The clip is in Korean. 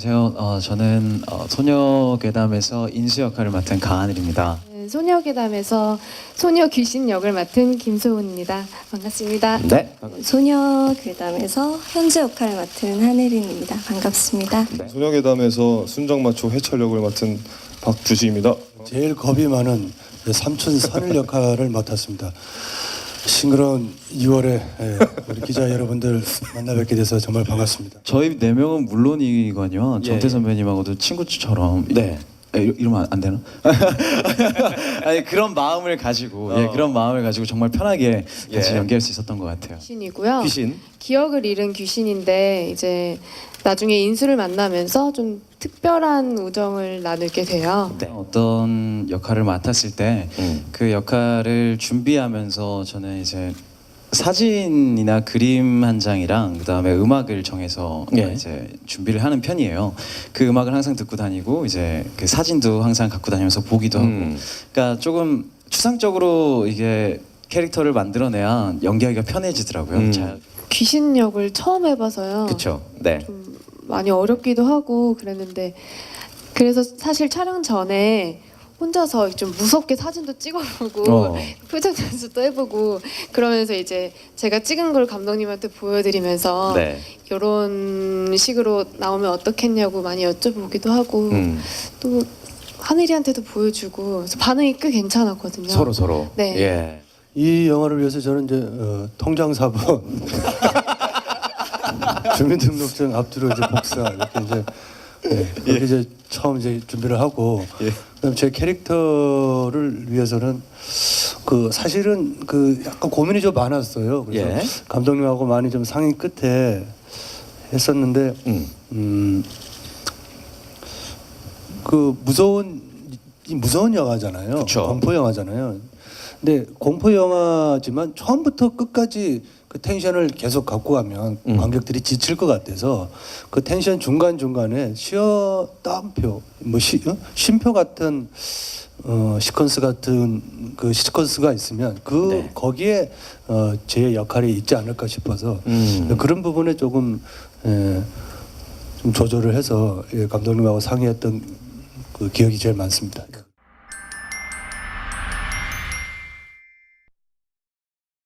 안녕하세요. 어, 저는 어, 소녀괴담에서 인수 역할을 맡은 가하늘입니다. 네, 소녀괴담에서 소녀 귀신 역을 맡은 김소은입니다. 반갑습니다. 네. 소녀 괴담에서 현재 역할을 맡은 하늘인입니다. 반갑습니다. 소녀괴담에서 순정마초 해철 역을 맡은 박주시입니다. 제일 겁이 많은 삼촌 선을 역할을 맡았습니다. 싱그러운 2월에 우리 기자 여러분들 만나 뵙게 돼서 정말 반갑습니다. 저희 네 명은 물론이거든요. 예. 정태 선배님하고도 친구처럼 네. 에, 이러- 이러면 안- 안 되나? 아니 그런 마음을 가지고 예, 어. 그런 마음을 가지고 정말 편하게 같이 예. 연기할 수 있었던 것 같아요. 귀신이고요. 귀신. 기억을 잃은 귀신인데 이제 나중에 인수를 만나면서 좀 특별한 우정을 나누게 돼요. 네. 어떤 역할을 맡았을 때 그 음. 역할을 준비하면서 저는 이제 사진이나 그림 한 장이랑 그다음에 음악을 정해서 예. 이제 준비를 하는 편이에요. 그 음악을 항상 듣고 다니고 이제 그 사진도 항상 갖고 다니면서 보기도 하고. 음. 그러니까 조금 추상적으로 이게 캐릭터를 만들어내야 연기하기가 편해지더라고요. 음. 잘 귀신 역을 처음 해봐서요. 그렇죠. 네. 좀 많이 어렵기도 하고 그랬는데 그래서 사실 촬영 전에 혼자서 좀 무섭게 사진도 찍어보고 어. 표정 연습도 해보고 그러면서 이제 제가 찍은 걸 감독님한테 보여드리면서 네. 이런 식으로 나오면 어떻겠냐고 많이 여쭤보기도 하고 음. 또 하늘이한테도 보여주고 그래서 반응이 꽤 괜찮았거든요. 서로 서로. 네. 예. 이 영화를 위해서 저는 이제 어, 통장 4번 주민등록증 앞뒤로 이제 복사 이렇게 이제 네, 그렇게 이제 처음 이제 준비를 하고 예. 그다음 제 캐릭터를 위해서는 그 사실은 그 약간 고민이 좀 많았어요. 그래서 예. 감독님하고 많이 좀 상의 끝에 했었는데 음. 음, 그 무서운 이 무서운 영화잖아요. 그쵸. 공포 영화잖아요. 근데 공포 영화지만 처음부터 끝까지 그 텐션을 계속 갖고 가면 음. 관객들이 지칠 것 같아서 그 텐션 중간 중간에 쉬어 따옴표 뭐 시, 어? 쉼표 같은 어, 시퀀스 같은 그 시퀀스가 있으면 그 네. 거기에 어, 제 역할이 있지 않을까 싶어서 음. 그런 부분에 조금 예, 좀 조절을 해서 예, 감독님하고 상의했던 그 기억이 제일 많습니다.